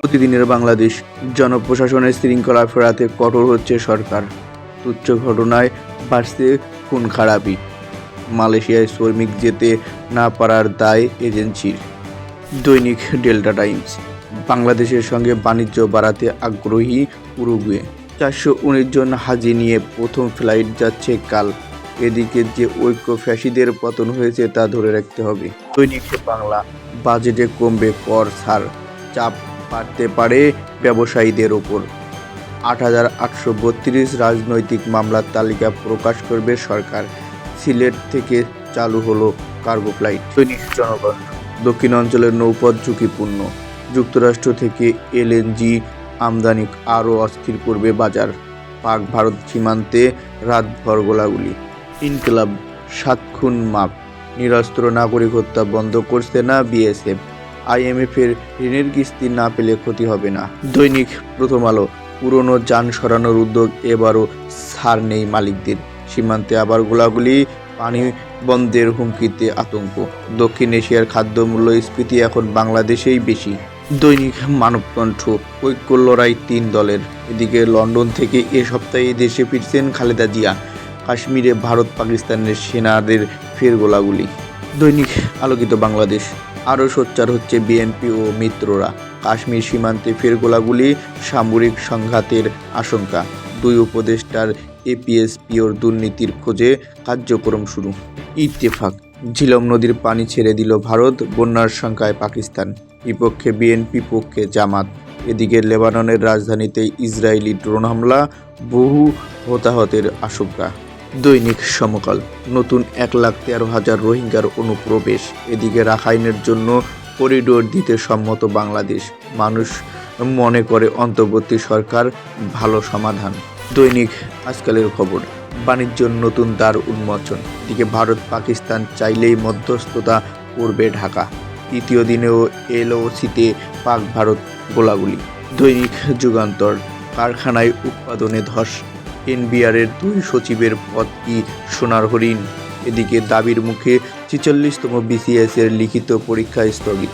প্রতিদিনের বাংলাদেশ জনপ্রশাসনের শৃঙ্খলা ফেরাতে কঠোর হচ্ছে সরকার। তুচ্ছ ঘটনায় বাড়ছে খুন খারাপি। মালয়েশিয়ায় শ্রমিক যেতে না পারার দায় এজেন্সির। দৈনিক ডেল্টা টাইমস, বাংলাদেশের সঙ্গে বাণিজ্য বাড়াতে আগ্রহী উরুগুয়ে। চারশো উনিশ জন হাজি নিয়ে প্রথম ফ্লাইট যাচ্ছে কাল। এদিকে যে ঐক্য ফ্যাসিদের পতন হয়েছে তা ধরে রাখতে হবে। দৈনিক বাংলা, বাজেটে কমবে কর ছাড়, চাপ বাড়তে পারে ব্যবসায়ীদের ওপর। আট হাজার আটশো বত্রিশ রাজনৈতিক মামলার তালিকা প্রকাশ করবে সরকার। সিলেট থেকে চালু হলো কার্গো ফ্লাইট। দৈনিক জনগণ। দক্ষিণ অঞ্চলের নৌপথ ঝুঁকিপূর্ণ। যুক্তরাষ্ট্র থেকে এলএনজি আমদানি আরও অস্থির করবে বাজার। পাক ভারত সীমান্তে রাতভর গোলাগুলি। ইনকলাব সাত খুন মাপ। নিরস্ত্র নাগরিক হত্যা বন্ধ করছে না বিএসএফ। আইএমএফের ঋণের কিস্তি না পেলে ক্ষতি হবে না। দৈনিক প্রথম আলো, পুরনো যান সরানোর উদ্যোগ, এবারও ছাড় নেই মালিকদের। সীমান্তে আবার গোলাগুলি, পানি বন্ধের হুমকিতে আতঙ্ক। দক্ষিণ এশিয়ার খাদ্য মূল্যস্ফীতি এখন বাংলাদেশেই বেশি। দৈনিক মানবকণ্ঠ ঐক্য লড়াই তিন দলের। এদিকে লন্ডন থেকে এ সপ্তাহে দেশে ফিরছেন খালেদা জিয়া। কাশ্মীরে ভারত পাকিস্তানের সেনাদের ফের গোলাগুলি। দৈনিক আলোকিত বাংলাদেশ। আরও সোচ্চার হচ্ছে বিএনপি ও মিত্ররা। কাশ্মীর সীমান্তে ফের গোলাগুলি সামরিক সংঘাতের আশঙ্কা। দুই উপদেষ্টার এপিএসপিওর দুর্নীতির খোঁজে কার্যক্রম শুরু। ইত্তেফাক ঝিলম নদীর পানি ছেড়ে দিল ভারত, বন্যার সংখ্যায় পাকিস্তান। বিপক্ষে বিএনপি পক্ষে জামাত। এদিকে লেবাননের রাজধানীতে ইসরায়েলি ড্রোন হামলা, বহু হতাহতের আশঙ্কা। দৈনিক সমকাল। নতুন এক লাখ তেরো হাজার রোহিঙ্গার অনুপ্রবেশ। এদিকে রাখাইনের জন্য করিডোর দিতে সম্মত বাংলাদেশ। মানুষ মনে করে অন্তর্বর্তী সরকার, ভালো সমাধান। দৈনিক আজকালের খবর বাণিজ্যর নতুন দ্বার উন্মোচন। এদিকে ভারত, পাকিস্তান চাইলেই মধ্যস্থতা করবে ঢাকা। তৃতীয় দিনেও এলওসিতে পাক ভারত গোলাগুলি। দৈনিক যুগান্তর, কারখানায় উৎপাদনে ধস। এনবিআরের দুই সচিবের পদ কি সোনার হরিণ। এদিকে দাবির মুখে ছিচল্লিশতম বিসিএস এর লিখিত পরীক্ষা স্থগিত।